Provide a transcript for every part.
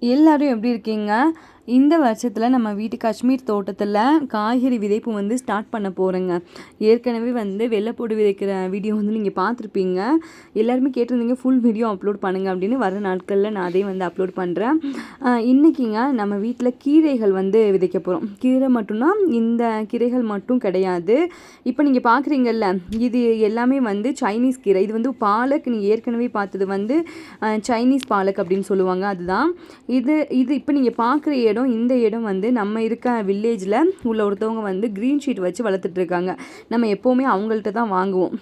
எல்லாரும் எப்படி இருக்கீங்க? இந்த வருஷத்தில் நம்ம வீட்டு காஷ்மீர் தோட்டத்தில் காய்கறி விதைப்பு வந்து ஸ்டார்ட் பண்ண போகிறேங்க ஏற்கனவே வந்து வெள்ளைப்பூடு விதைக்கிற வீடியோ வந்து நீங்கள் பார்த்துருப்பீங்க. எல்லாருமே கேட்டிருந்தீங்க ஃபுல் வீடியோ அப்லோட் பண்ணுங்க அப்படின்னு. வர நாட்களில் நான் அதையும் வந்து அப்லோட் பண்ணுறேன் இன்றைக்கிங்க நம்ம வீட்டில் கீரைகள் வந்து விதைக்க போகிறோம் கீரை மட்டும்னா இந்த கீரைகள் மட்டும் கிடையாது. இப்போ நீங்கள் பார்க்குறீங்கல்ல இது எல்லாமே வந்து சைனீஸ் கீரை. இது வந்து பாலக் நீங்கள் ஏற்கனவே பார்த்தது வந்து சைனீஸ் பாலக் அப்படின்னு சொல்லுவாங்க அதுதான். இது இது இப்போ நீங்கள் பார்க்குற இடம் இந்த இடம் வந்து நம்ம இருக்க வில்லேஜில் உள்ள ஒருத்தவங்க வந்து க்ரீன் ஷீட் வச்சு வளர்த்துட்ருக்காங்க. நம்ம எப்போவுமே அவங்கள்ட்ட தான் வாங்குவோம்.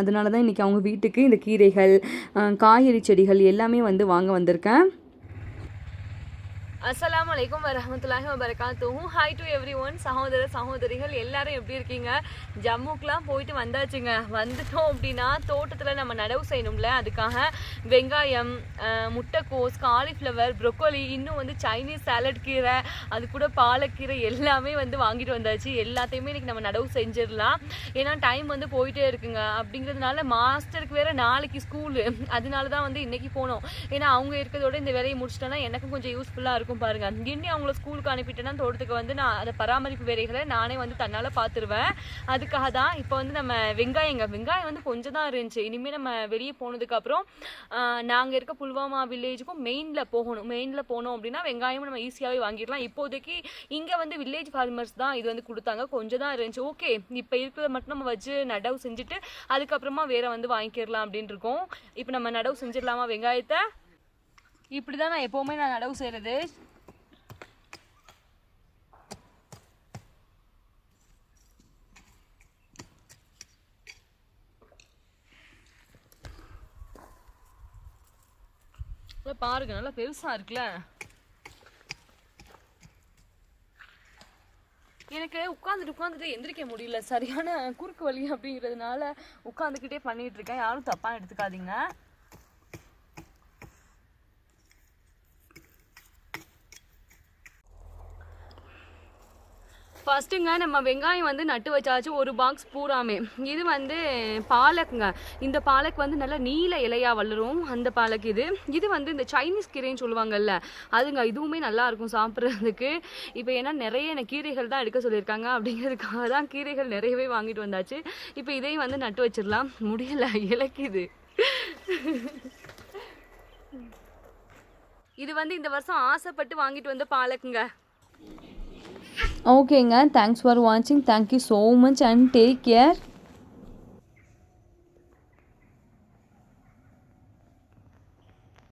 அதனால தான் இன்றைக்கி அவங்க வீட்டுக்கு இந்த கீரைகள் காய்கறி செடிகள் எல்லாமே வந்து வாங்க வந்திருக்கேன். அஸ்லாம் அலைக்கும் வரமத்துலாஹி வபரகாத்துஹு ஹாய் டு எவ்ரி ஒன் சகோதர சகோதரிகள் எல்லாரும் எப்படி இருக்கீங்க? ஜம்முக்கெலாம் போயிட்டு வந்தாச்சுங்க. வந்துட்டோம் அப்படின்னா தோட்டத்தில் நம்ம நடவு செய்யணும்ல. அதுக்காக வெங்காயம் முட்டைக்கோஸ் காலிஃப்ளவர் ப்ரொக்கோலி இன்னும் வந்து சைனீஸ் சாலட் கீரை அது கூட பாலக்கீரை எல்லாமே வந்து வாங்கிட்டு வந்தாச்சு. எல்லாத்தையுமே இன்றைக்கி நம்ம நடவு செஞ்சிடலாம். ஏன்னா டைம் வந்து போயிட்டே இருக்குங்க. அப்படிங்கிறதுனால மாஸ்டருக்கு வேறு நாளைக்கு ஸ்கூலு அதனால தான் வந்து இன்றைக்கி போனோம். ஏன்னா அவங்க இருக்கிறதோட இந்த வேலையை முடிச்சிட்டோன்னா எனக்கும் கொஞ்சம் யூஸ்ஃபுல்லாக இருக்கும். பாருங்க. இன்னி அவங்கள ஸ்கூலுக்கு அனுப்பிட்டேன்னா தோட்டத்துக்கு வந்து நான் அதை பராமரிப்பு வேலைகளை நானே வந்து தன்னால் பார்த்துருவேன் அதுக்காக தான் இப்போ வந்து நம்ம வெங்காயங்க வெங்காயம் வந்து கொஞ்சம் தான் இருந்துச்சு. இனிமேல் நம்ம வெளியே போனதுக்கப்புறம் நாங்கள் இருக்க புல்வாமா வில்லேஜுக்கும் மெயினில் போகணும். மெயினில் போனோம் அப்படின்னா வெங்காயமும் நம்ம ஈஸியாகவே வாங்கிடலாம். இப்போதைக்கு இங்கே வந்து வில்லேஜ் ஃபார்மர்ஸ் தான் இது வந்து கொடுத்தாங்க. கொஞ்சம் தான் இருந்துச்சு. ஓகே இப்போ இருக்கிறத மட்டும் நம்ம வச்சு நடவு செஞ்சுட்டு அதுக்கப்புறமா வேற வந்து வாங்கிக்கிறலாம் அப்படின்னு இருக்கோம். இப்போ நம்ம நடவு செஞ்சிடலாமா வெங்காயத்தை? இப்படி தான் நான் எப்போவுமே நான் நடவு செய்கிறது பாருங்க நல்லா பெருசா இருக்குல்ல? எனக்கு உட்காந்துட்டு உட்காந்துட்டு எந்திரிக்க முடியல. சரியான குறுக்கு வலி அப்படிங்கிறதுனால உட்காந்துக்கிட்டே பண்ணிட்டு இருக்கேன். யாரும் தப்பா எடுத்துக்காதீங்க. ஃபஸ்ட்டுங்க நம்ம வெங்காயம் வந்து நட்டு வச்சாச்சு ஒரு பாக்ஸ் பூராமே. இது வந்து பாலக்குங்க. இந்த பாலக் வந்து நல்லா நீல இலையாக வளரும் அந்த பாலக் இது. இது வந்து இந்த சைனீஸ் கீரைன்னு சொல்லுவாங்கல்ல அதுங்க இதுவுமே நல்லா இருக்கும் சாப்பிட்றதுக்கு. இப்போ ஏன்னா நிறைய எனக்கு கீரைகள் தான் எடுக்க சொல்லியிருக்காங்க அப்படிங்கிறதுக்காக தான் கீரைகள் நிறையவே வாங்கிட்டு வந்தாச்சு. இப்போ இதையும் வந்து நட்டு வச்சிடலாம். முடியலை இலக்குது. இது வந்து இந்த வருஷம் ஆசைப்பட்டு வாங்கிட்டு வந்த பாலக்குங்க. ஓகேங்க தேங்க்ஸ் ஃபார் வாட்சிங் thank you so much and take care